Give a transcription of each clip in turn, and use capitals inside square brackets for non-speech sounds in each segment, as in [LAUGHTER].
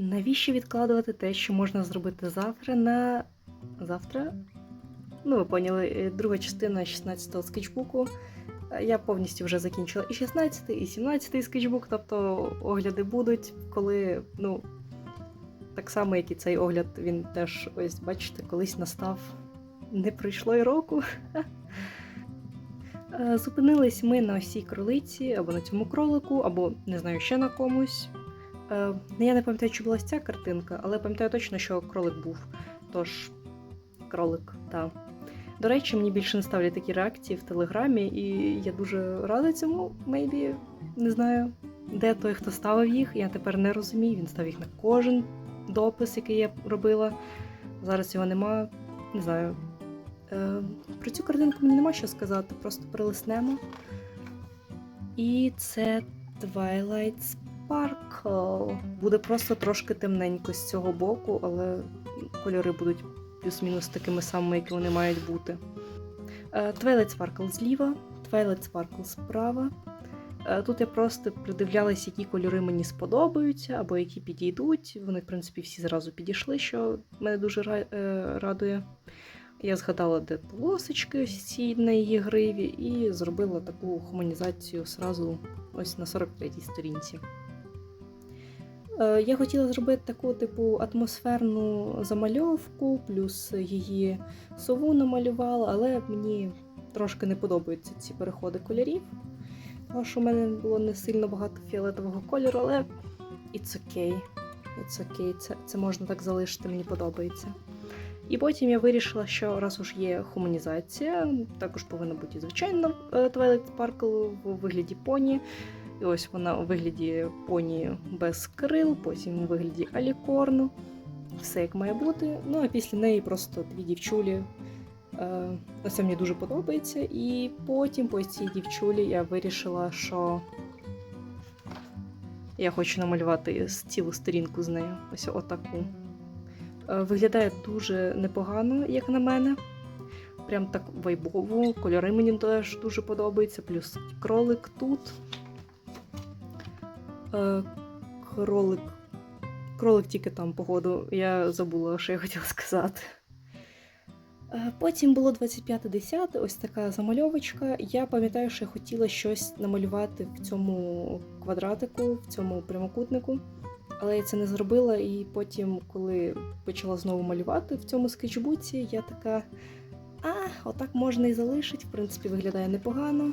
Навіщо відкладувати те, що можна зробити завтра на завтра? Ну, ви поняли, е, друга частина 16-го скетчбуку. Е, Я повністю вже закінчила і 16, і 17 скетчбук, тобто огляди будуть, коли, ну, так само, як і цей огляд, він теж, ось, бачите, колись настав. Не пройшло й року. [LAUGHS] Е, Зупинились ми на ось кролиці, або на цьому кролику, або не знаю, ще на комусь. Е, Я не пам'ятаю, чи була ця картинка, але пам'ятаю точно, що кролик був. Тож, кролик, так. До речі, мені більше не ставлять такі реакції в телеграмі, і я дуже рада цьому, мейбі. Не знаю, де той, хто ставив їх. Я тепер не розумію. Він став їх на кожен допис, який я робила. Зараз його нема. Не знаю. Е, про цю картинку мені нема що сказати, просто перелиснемо. І це Twilight Sparkle. Буде просто трошки темненько з цього боку, але кольори будуть плюс-мінус такими самими, які вони мають бути. Е, Twilight Sparkle зліва, Twilight Sparkle справа. Е, Тут я просто придивлялась, які кольори мені сподобаються або які підійдуть. Вони, в принципі, всі зразу підійшли, що мене дуже е, радує. Я згадала, де полосочки ось ці на її гриві, і зробила таку гуманізацію сразу ось на 43-й сторінці. Е, Я хотіла зробити таку типу атмосферну замальовку, плюс її сову намалювала, але мені трошки не подобаються ці переходи кольорів. Тому що в мене було не сильно багато фіолетового кольору, але it's okay. It's okay. Це, це можна так залишити, мені подобається. І потім я вирішила, що раз уж є гуманізація, також повинна бути звичайно е, Twilight Sparkle у вигляді поні. І ось вона у вигляді поні без крил, потім у вигляді алікорну. Все як має бути. Ну а після неї просто дві дівчулі. Е, Це мені дуже подобається. І потім по цій дівчулі я вирішила, що я хочу намалювати цілу сторінку з нею. Ось отаку. Е, Виглядає дуже непогано, як на мене. Прям так вайбово. Кольори мені теж дуже подобаються. Плюс кролик тут. Е, Кролик. Кролик тільки там, походу. Я забула, що я хотіла сказати. Е, Потім було 25.10, ось така замальовочка. Я пам'ятаю, що я хотіла щось намалювати в цьому квадратику, в цьому прямокутнику. Але я це не зробила, і потім, коли почала знову малювати в цьому скетчбуці, я така. А, отак можна і залишити. В принципі, виглядає непогано.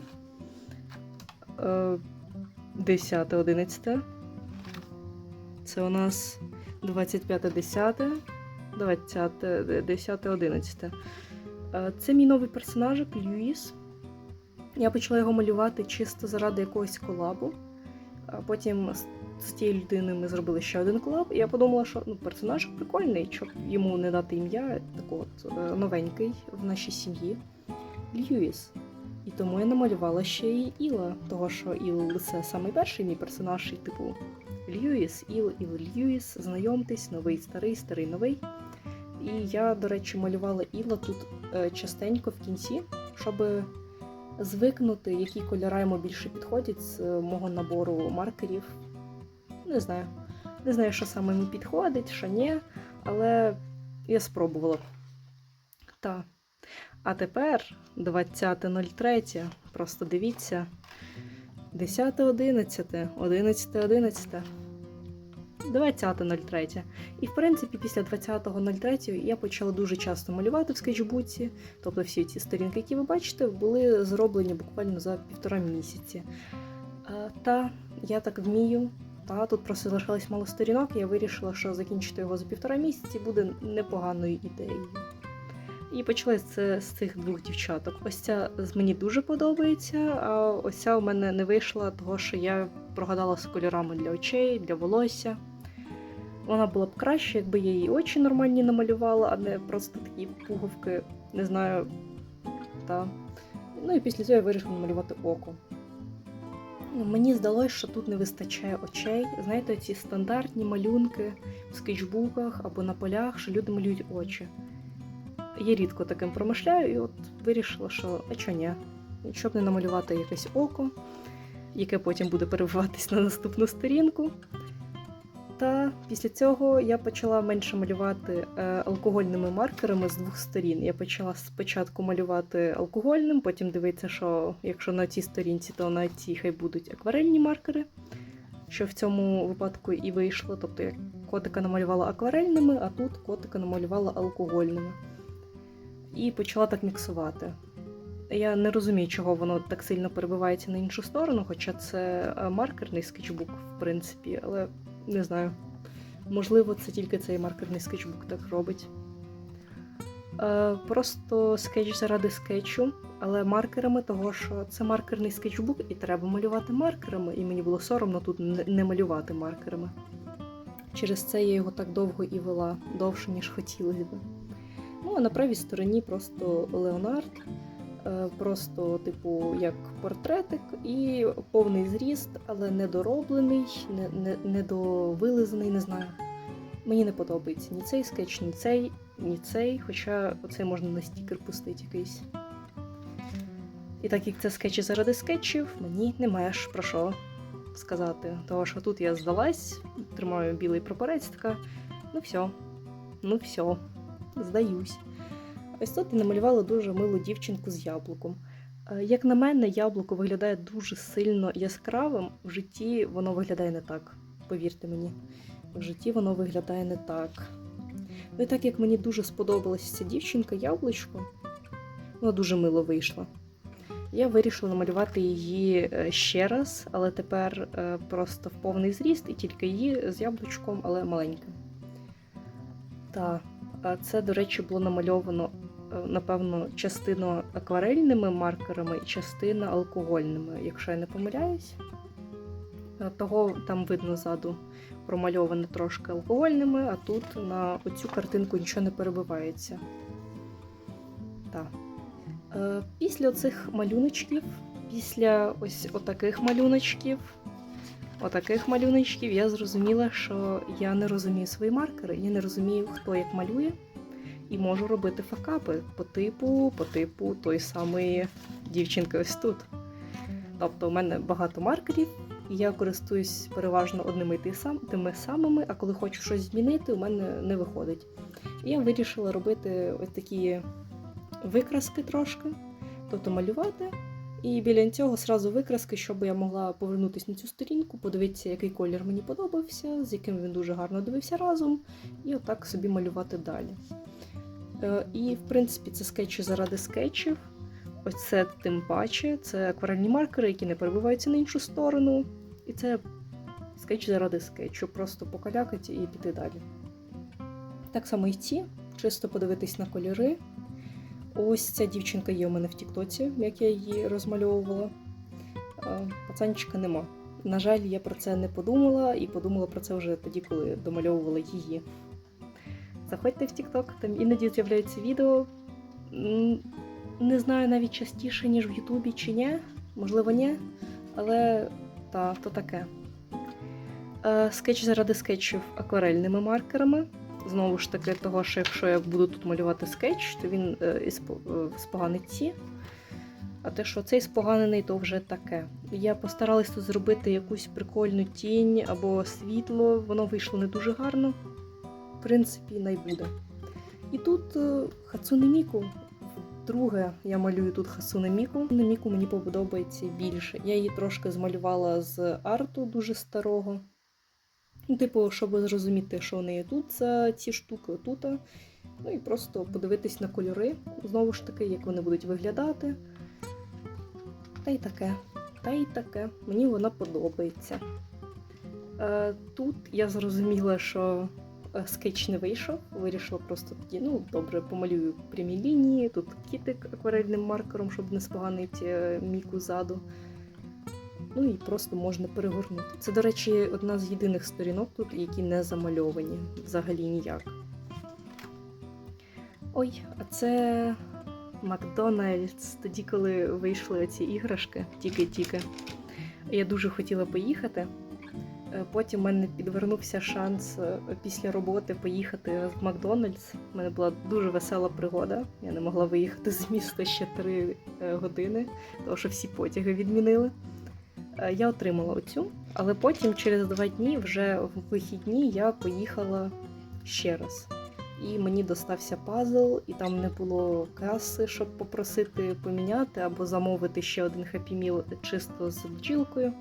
Е, 10, 11. Це у нас 25, 10, 20, 10, 11. Е, Це мій новий персонажик Льюіс. Я почала його малювати чисто заради якогось колабу. Потім з- тією людиною ми зробили ще один колаб. І я подумала, що ну, персонаж прикольний, щоб йому не дати ім'я, такий от е, новенький в нашій сім'ї. Льюіс. І тому я намалювала ще й Іла, того що Іл це самий перший мій персонаж, і типу Льюіс, Іл, Іл, Льюіс, знайомтесь, новий, старий, старий, новий. І я, до речі, малювала Іла тут е, частенько в кінці, щоб звикнути, які кольори йому більше підходять з е, мого набору маркерів. Не знаю. Не знаю, що саме йому підходить, що ні, але я спробувала. Так. А тепер 20.03. Просто дивіться. 10.11, 11.11. 20.03. І в принципі, після 20.03 я почала дуже часто малювати в скетчбуці. Тобто всі ці сторінки, які ви бачите, були зроблені буквально за півтора місяці. Та я так вмію. Та тут просто залишилось мало сторінок, і я вирішила, що закінчити його за півтора місяці буде непоганою ідеєю. І почалось це з цих двох дівчаток. Ось ця з мені дуже подобається, а ось ця у мене не вийшла, того що я прогадала з кольорами для очей, для волосся. Вона була б краще, якби я її очі нормальні намалювала, а не просто такі пуговки, не знаю. Та. Ну і після цього я вирішила намалювати око. Ну, Мені здалося, що тут не вистачає очей. Знаєте, ці стандартні малюнки в скетчбуках або на полях, що люди малюють очі. Я рідко таким промишляю, і от вирішила, що а чого ні? Щоб не намалювати якесь око, яке потім буде перебиватись на наступну сторінку. Та після цього я почала менше малювати е, алкогольними маркерами з двох сторін. Я почала спочатку малювати алкогольним, потім дивитися, що якщо на цій сторінці, то на цій хай будуть акварельні маркери. Що в цьому випадку і вийшло. Тобто я котика намалювала акварельними, а тут котика намалювала алкогольними. І почала так міксувати. Я не розумію, чого воно так сильно перебивається на іншу сторону, хоча це е, маркерний скетчбук, в принципі, але не знаю. Можливо, це тільки цей маркерний скетчбук так робить. Е, просто скетч заради скетчу, але маркерами, того що це маркерний скетчбук, і треба малювати маркерами, і мені було соромно тут не- малювати маркерами. Через це я його так довго і вела, довше, ніж хотілося б. А на правій стороні просто Леонард, е, просто, типу, як портретик, і повний зріст, але недороблений, не, не, недовилизаний, не знаю. Мені не подобається ні цей скетч, ні цей, ні цей, хоча оцей можна на стікер пустити якийсь. І так як це скетчі заради скетчів, мені немає ж про що сказати. Того, що тут я здалась, тримаю білий прапорець, така, ну все, ну все, здаюсь. Ось тут я намалювала дуже милу дівчинку з яблуком. Е, Як на мене, яблуко виглядає дуже сильно яскравим. В житті воно виглядає не так. Повірте мені, в житті воно виглядає не так. Ну і так як мені дуже сподобалася ця дівчинка яблучко, вона дуже мило вийшла. Я вирішила намалювати її е, ще раз, але тепер е, просто в повний зріст, і тільки її з яблучком, але маленьким. Так, це, до речі, було намальовано, напевно, частину акварельними маркерами і частина алкогольними, якщо я не помиляюсь. Е, Того там видно ззаду промальоване трошки алкогольними, а тут на оцю картинку нічого не перебивається. Так. Е, Після цих малюночків, після ось отаких малюночків, отаких малюночків, я зрозуміла, що я не розумію свої маркери, я не розумію, хто як малює, і можу робити факапи по типу, по типу той самої дівчинки ось тут. Тобто, у мене багато маркерів, і я користуюсь переважно одними тими самими, а коли хочу щось змінити, у мене не виходить. І я вирішила робити ось такі викраски трошки, тобто малювати. І біля цього сразу викраски, щоб я могла повернутися на цю сторінку, подивитися, який колір мені подобався, з яким він дуже гарно дивився разом, і отак собі малювати далі. Е, І, в принципі, це скетчі заради скетчів. Ось це тим паче, це акварельні маркери, які не перебиваються на іншу сторону. І це скетч заради скетчу, просто покалякати і піти далі. Так само і ці, чисто подивитись на кольори. Ось ця дівчинка є у мене в Тіктоці, як я її розмальовувала. Пацанчика нема. На жаль, я про це не подумала і подумала про це вже тоді, коли домальовувала її. Заходьте в Тікток, там іноді з'являються відео. Не знаю навіть частіше, ніж в Ютубі чи ні. Можливо, ні. Але та, то таке. Е, Скетч заради скетчів акварельними маркерами. Знову ж таки, того, що якщо я буду тут малювати скетч, то він е, е, споганить ці. А те, що цей споганений, то вже таке. Я постаралась тут зробити якусь прикольну тінь або світло, воно вийшло не дуже гарно. В принципі, най буде. І тут е, Хацуне Міку. Друге, я малюю тут Хасуне Міку. Міку мені подобається більше. Я її трошки змалювала з арту дуже старого. Ну, типу, щоб зрозуміти, що в неї тут за ці штуки, тут. Ну і просто подивитись на кольори, знову ж таки, як вони будуть виглядати. Та й таке. Та й таке. Мені вона подобається. Е, тут я зрозуміла, що скетч не вийшов. Вирішила просто тоді, ну, добре, помалюю прямі лінії, тут кітик акварельним маркером, щоб не споганити е, міку ззаду. Ну і просто можна перегорнути. Це, до речі, одна з єдиних сторінок тут, які не замальовані взагалі ніяк. Ой, а це Макдональдс, тоді, коли вийшли ці іграшки, тільки-тільки. Я дуже хотіла поїхати. Е, Потім в мене підвернувся шанс е, після роботи поїхати в Макдональдс. У мене була дуже весела пригода. Я не могла виїхати з міста ще три е, години, тому що всі потяги відмінили. Я отримала оцю, Але потім, через два дні, вже в вихідні, я поїхала ще раз. І мені достався пазл, і там не було каси, щоб попросити поміняти або замовити ще один Happy Meal чисто з бджілкою.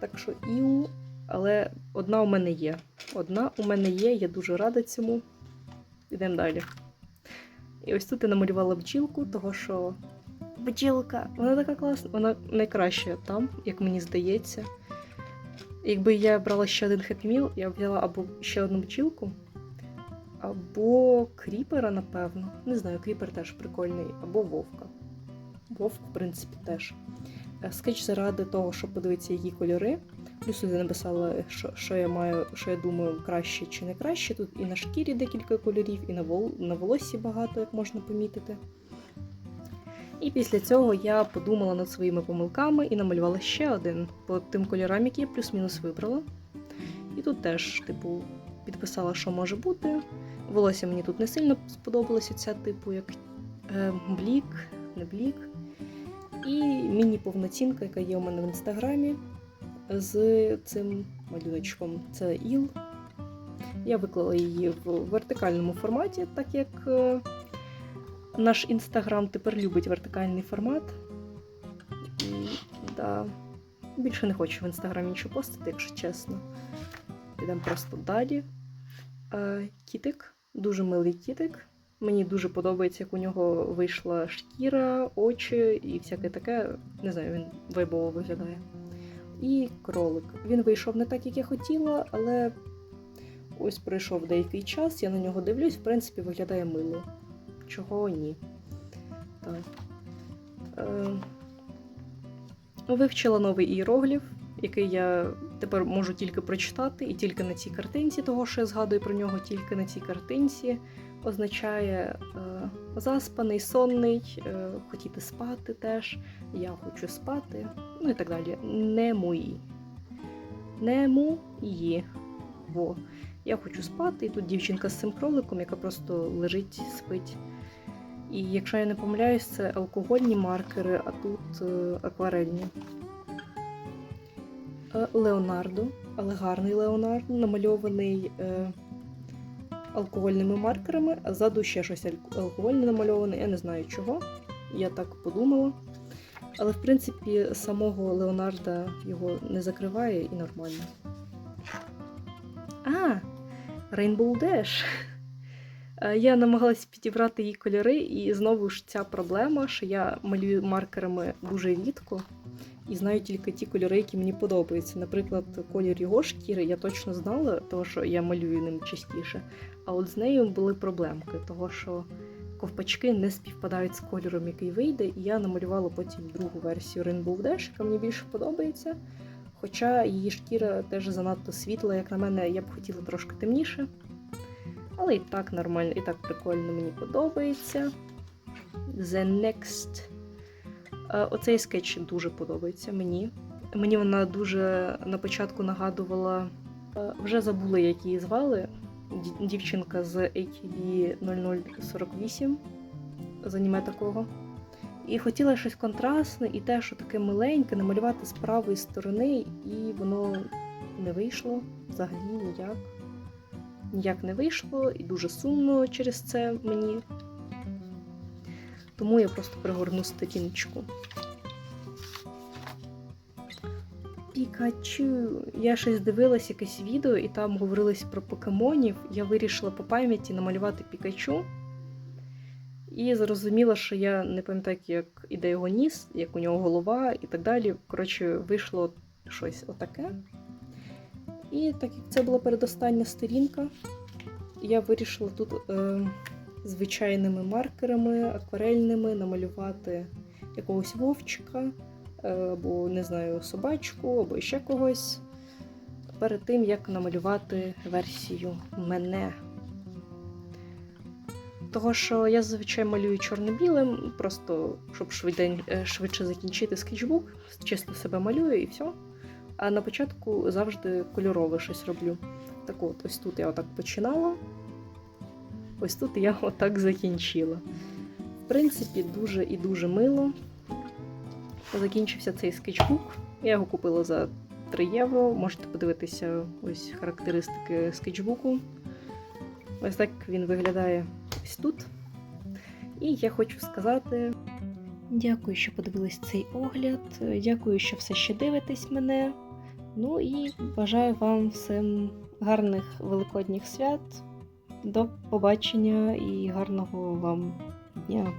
Так що іу, але одна у мене є. Одна у мене є, я дуже рада цьому. Ідемо далі. І ось тут я намалювала бджілку, того що бджілка, вона така класна, вона найкраща там, як мені здається. Якби я брала ще один Happy я б взяла або ще одну бджілку, або кріпера, напевно. Не знаю, кріпер теж прикольний, або вовка. Вовк, в принципі, теж. Е, Скетч заради того, щоб подивитися, які кольори. Плюс сюди написала, що, що я маю, що я думаю, краще чи не краще. Тут і на шкірі декілька кольорів, і на, вол... на волоссі багато, як можна помітити. І після цього я подумала над своїми помилками і намалювала ще один по тим кольорам, які я плюс-мінус вибрала. І тут теж, типу, підписала, що може бути. Волосся мені тут не сильно сподобалося, ця, типу, як е, блік, не блік. І міні-повноцінка, яка є у мене в інстаграмі з цим малюночком. Це іл. Я виклала її в вертикальному форматі, так як е, наш інстаграм тепер любить вертикальний формат. І, да, більше не хочу в інстаграмі нічого постити, якщо чесно. Підемо просто далі. Е, Кітик, дуже милий кітик. Мені дуже подобається, як у нього вийшла шкіра, очі і всяке таке. Не знаю, він вайбово виглядає. І кролик. Він вийшов не так, як я хотіла, але ось пройшов деякий час, я на нього дивлюсь, в принципі, виглядає мило. Чого ні. Так. Е, вивчила новий іерогліф, який я тепер можу тільки прочитати, і тільки на цій картинці, того що я згадую про нього тільки на цій картинці. Означає е, заспаний, сонний, е, хотіти спати теж. Я хочу спати, ну і так далі. Не мої. Не мої. Во. Я хочу спати, і тут дівчинка з цим кроликом, яка просто лежить, спить. І якщо я не помиляюсь, це алкогольні маркери, а тут е, акварельні. Е, Леонардо, але гарний Леонардо, намальований е, алкогольними маркерами, а ззаду ще щось алкогольне намальоване, я не знаю чого. Я так подумала. Але в принципі самого Леонарда його не закриває і нормально. А, Rainbow Dash. Е, Я намагалась підібрати її кольори, і знову ж ця проблема, що я малюю маркерами дуже рідко і знаю тільки ті кольори, які мені подобаються. Наприклад, колір його шкіри я точно знала, тому що я малюю ним частіше. А от з нею були проблемки, того що ковпачки не співпадають з кольором, який вийде, і я намалювала потім другу версію Rainbow Dash, яка мені більше подобається. Хоча її шкіра теж занадто світла, як на мене, я б хотіла трошки темніше. Але і так нормально, і так прикольно мені подобається. The Next. Е, Оцей скетч дуже подобається мені. Мені вона дуже на початку нагадувала, е, вже забула, як її звали. Дівчинка з AKB 0048 з аніме такого. І хотіла щось контрастне і те, що таке миленьке, намалювати з правої сторони, і воно не вийшло взагалі ніяк. Ніяк не вийшло, і дуже сумно через це мені. Тому я просто пригорну сторіночку. Пікачу. Я щось дивилась якесь відео, і там говорилось про покемонів. Я вирішила по пам'яті намалювати Пікачу. І зрозуміла, що я не пам'ятаю, як іде його ніс, як у нього голова і так далі. Коротше, вийшло щось отаке. І так як це була передостання сторінка, я вирішила тут е, звичайними маркерами, акварельними намалювати якогось вовчика, е, або, не знаю, собачку, або ще когось. Перед тим, як намалювати версію мене. Того, що я зазвичай малюю чорно-білим, просто щоб е, швидше закінчити скетчбук, чисто себе малюю і все. А на початку завжди кольорове щось роблю. Так от, ось тут я отак починала. Ось тут я отак закінчила. В принципі, дуже і дуже мило. Закінчився цей скетчбук. Я його купила за 3 євро. Можете подивитися ось характеристики скетчбуку. Ось так він виглядає ось тут. І я хочу сказати. Дякую, що подивились цей огляд. Дякую, що все ще дивитесь мене. Ну і бажаю вам всім гарних великодніх свят. До побачення і гарного вам дня.